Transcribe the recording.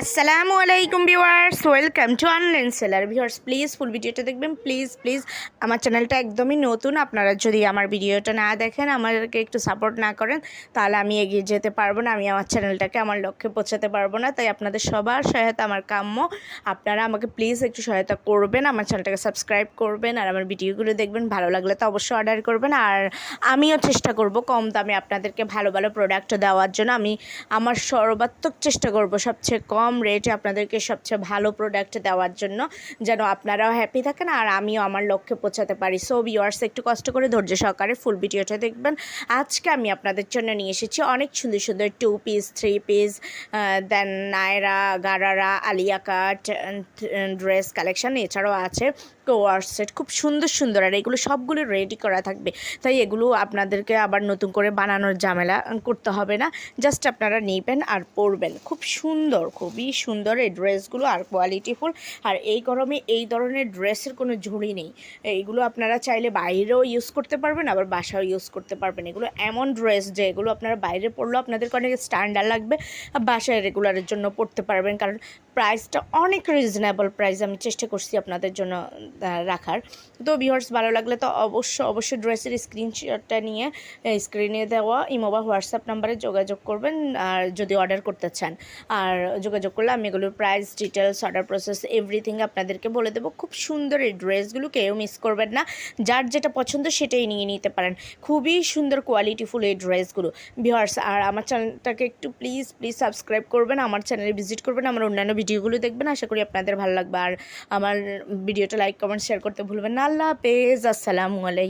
আসসালামু আলাইকুম viewers, welcome to online seller. Viewers please full ভিডিওটা দেখবেন। প্লিজ প্লিজ আমার চ্যানেলটা একদমই নতুন। আপনারা যদি আমার ভিডিওটা না দেখেন আমাদেরকে একটু সাপোর্ট না করেন, তাহলে আমি এগিয়ে যেতে পারব না, আমি আমার চ্যানেলটাকে আমার লক্ষ্যে পৌঁছাতে পারব না। তাই আপনাদের সবার সহায়তা আমার কাম্য। আপনারা আমাকে প্লিজ একটু সহায়তা করবেন, আমার চ্যানেলটাকে সাবস্ক্রাইব করবেন, আর আমার ভিডিওগুলো দেখবেন। ভালো লাগলে তো অবশ্যই অর্ডার করবেন। আর আমিও চেষ্টা করব কম দামে আপনাদেরকে ভালো ভালো প্রোডাক্ট দেওয়ার জন্য। আমি আমার সর্বাত্মক চেষ্টা করব সবচেয়ে কম। রেটে আপনাদেরকে সবচেয়ে ভালো প্রোডাক্ট দেওয়ার জন্য, যেন আপনারাও হ্যাপি থাকেন আর আমিও আমার লক্ষ্যে পৌঁছাতে পারি। সো ভিউয়ার্স একটু কষ্ট করে ধৈর্য সহকারে ফুল ভিডিওটা দেখবেন। আজকে আমি আপনাদের জন্য নিয়ে এসেছি অনেক সুন্দর সুন্দর two piece three piece then Nayra gharara Alia cut dress collection এছাড়াও আছে। কোয়ার সেট খুব সুন্দর সুন্দর আর এগুলো সবগুলো রেডি করা থাকবে। তাই এগুলো আপনাদেরকে আবার নতুন করে বানানোর ঝামেলা করতে হবে না। জাস্ট আপনারা নেবেন আর পরবেন। খুব সুন্দর খুবই সুন্দর এই ড্রেসগুলো আর কোয়ালিটিফুল। আর এই গরমে এই ধরনের ড্রেসের কোনো ঝুড়ি নেই। এইগুলো আপনারা চাইলে বাইরেও ইউজ করতে পারবেন, আবার বাসাও ইউজ করতে পারবেন। এগুলো এমন ড্রেস যে এগুলো আপনারা বাইরে পড়লেও আপনাদেরকে অনেক স্ট্যান্ডার্ড লাগবে। বাসায় রেগুলারের জন্য পড়তে পারবেন। কারণ প্রাইসটা অনেক রিজনেবল প্রাইস আমি চেষ্টা করছি আপনাদের জন্য রাখার। তো ভিউয়ার্স ভালো লাগলে তো অবশ্য, অবশ্যই ড্রেসের স্ক্রিনশটটা নিয়ে স্ক্রিনে দেওয়া ইমো বা হোয়াটসঅ্যাপ নাম্বারে যোগাযোগ করবেন, আর যদি অর্ডার করতে চান। আর যোগাযোগ করলে আমি এগুলোর price details order process everything আপনাদেরকে বলে দেবো। খুব সুন্দর এই ড্রেসগুলো কেউ মিস করবেন না। যার যেটা পছন্দ সেটাই নিয়ে নিতে পারেন। খুবই সুন্দর কোয়ালিটিফুল এই ড্রেসগুলো ভিউয়ার্স আর আমার চ্যানেলটাকে একটু প্লিজ প্লিজ সাবস্ক্রাইব করবেন, আমার চ্যানেলে ভিজিট করবেন, আমার অন্যান্য ভিডিওগুলো দেখবেন, আশা করি আপনাদের ভালো লাগবে। আর আমার ভিডিওটা লাইক কমেন্ট শেয়ার করতে ভুলবেন না। আল্লাহ হাফেজ। আসসালামু আলাইকুম।